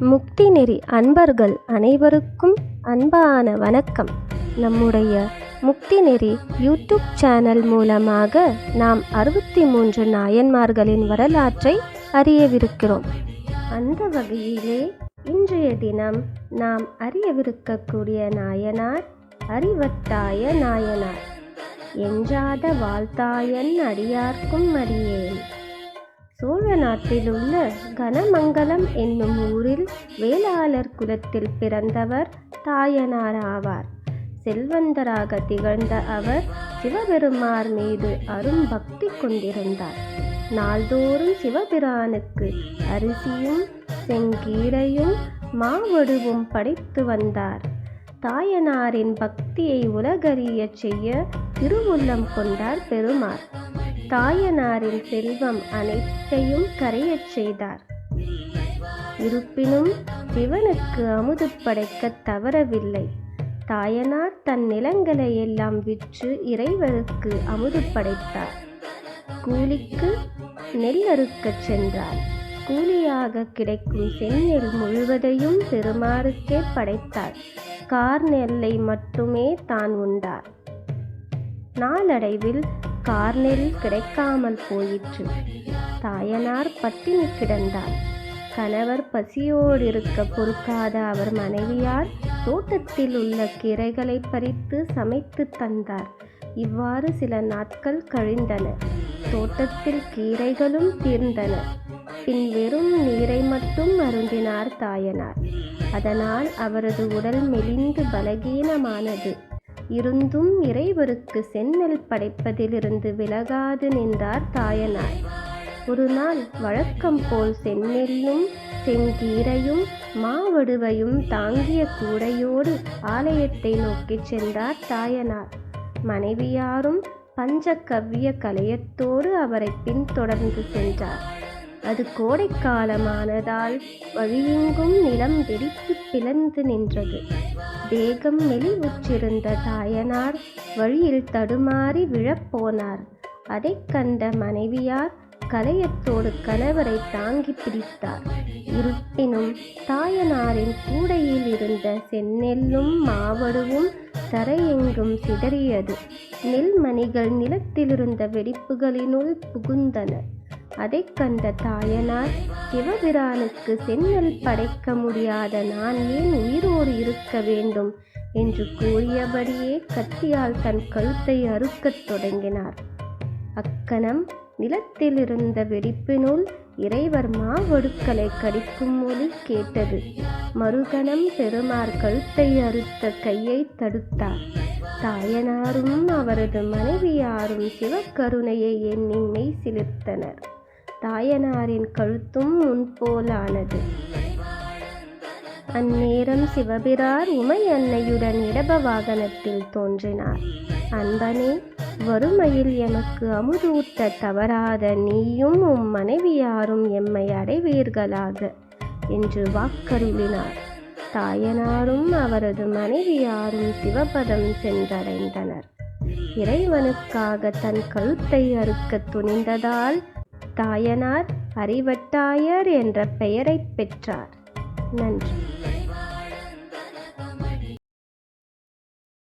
முக்தி நெறி அன்பர்கள் அனைவருக்கும் அன்பான வணக்கம். நம்முடைய முக்தி நெறி யூடியூப் சேனல் மூலமாக நாம் அறுபத்தி மூன்று நாயன்மார்களின் வரலாற்றை அறியவிருக்கிறோம். அந்த வகையிலே இன்றைய தினம் நாம் அறியவிருக்கக்கூடிய நாயனார் அறிவட்டாய நாயனார். எஞ்சாத வாழ்த்தாயன் அடியார்க்கும் அறியேன் சோழ நாட்டிலுள்ள கனமங்கலம் என்னும் ஊரில் வேளாளர் குலத்தில் பிறந்தவர் தாயனார் ஆவார். செல்வந்தராக திகழ்ந்த அவர் சிவபெருமார் மீது அரும் பக்தி கொண்டிருந்தார். நாள்தோறும் சிவபிரானுக்கு அரிசியும் செங்கீரையும் மாவடுவும் படைத்து வந்தார். தாயனாரின் பக்தியை உலகறியச் செய்ய திருவுள்ளம் கொண்டார் பெருமார். தாயனாரின் செல்வம் அனைத்தையும் கரையச் செய்தார். இருப்பினும் சிவனுக்கு அமுது படைக்க தவறவில்லை. தாயனார் தன் நிலங்களை எல்லாம் விற்று இறைவருக்கு அமுது படைத்தார். கூலிக்கு நெல் அறுக்கச் சென்றார். கூலியாக கிடைக்கும் செந்நெல் முழுவதையும் பெருமாறுக்கே படைத்தார். கார் நெல்லை மட்டுமே தான் உண்டார். நாளடைவில் கார்நெல் கிடைக்காமல் போயிற்று. தாயனார் பட்டினி கிடந்தார். கணவர் பசியோடு இருக்க பொறுக்காத அவர் மனைவியார் தோட்டத்தில் உள்ள கீரைகளை பறித்து சமைத்து தந்தார். இவ்வாறு சில நாட்கள் கழிந்தன. தோட்டத்தில் கீரைகளும் தீர்ந்தன. பின் வெறும் நீரை மட்டும் அருந்தினார் தாயனார். அதனால் அவரது உடல் மெலிந்து பலகீனமானது. இருந்தும் இறைவருக்கு செந்நெல் படைப்பதிலிருந்து விலகாது நின்றார் தாயனார். ஒரு நாள் வழக்கம் போல் செந்நெல்லும் செங்கீரையும் மாவடுவையும் தாங்கிய கூடையோடு ஆலயத்தை நோக்கிச் சென்றார் தாயனார். மனைவியாரும் பஞ்சகவ்ய கலையத்தோடு அவரை பின்தொடர்ந்து சென்றார். அது கோடைக்காலமானதால் வழியெங்கும் நிலம் வெடித்து பிளந்து நின்றது. தேகம் மெலிவுற்றிருந்த தாயனார் வழியில் தடுமாறி விழப்போனார். அதைக் கண்ட மனைவியார் கலையத்தோடு கணவரை தாங்கி பிடித்தார். இருப்பினும் தாயனாரின் கூடையில் இருந்த செந்நெல்லும் மாவடுவும் தரையெங்கும் சிதறியது. நெல்மணிகள் நிலத்திலிருந்த வெடிப்புகளினுள் புகுந்தன. அதைக் கண்ட தாயனார் சிவபிரானுக்கு செந்நெல் படைக்க முடியாத நான் ஏன் உயிரோடு இருக்க வேண்டும்? என்று கூறியபடியே கத்தியால் தன் கழுத்தை அறுக்கத் தொடங்கினார். அக்கணம் நிலத்திலிருந்த வெடிப்பினுள் இறைவர் மாவடுக்களை கடிக்கும் மொழி கேட்டது. மறுகணம் பெருமார் கழுத்தை அறுத்த கையை தடுத்தார். தாயனாரும் அவரது மனைவியாரும் சிவக்கருணையை எண்ணி மெய் சிலிர்த்தனர். தாயனாரின் கழுத்தும் முன்போலானது. அந்நேரம் சிவபிரார் உமை அன்னையுடன் இடப வாகனத்தில் தோன்றினார். அன்பனே வறுமையில் எமக்கு அமுதூட்ட தவறாத நீயும் உம் மனைவியாரும் எம்மை அடைவீர்களாக என்று வாக்கருளினார். தாயனாரும் அவரது மனைவியாரும் சிவபதம் சென்றடைந்தனர். இறைவனுக்காக தன் கழுத்தை அறுக்க துணிந்ததால் தாயனார் அறிவட்டாயர் என்ற பெயரைப் பெற்றார். நன்றி.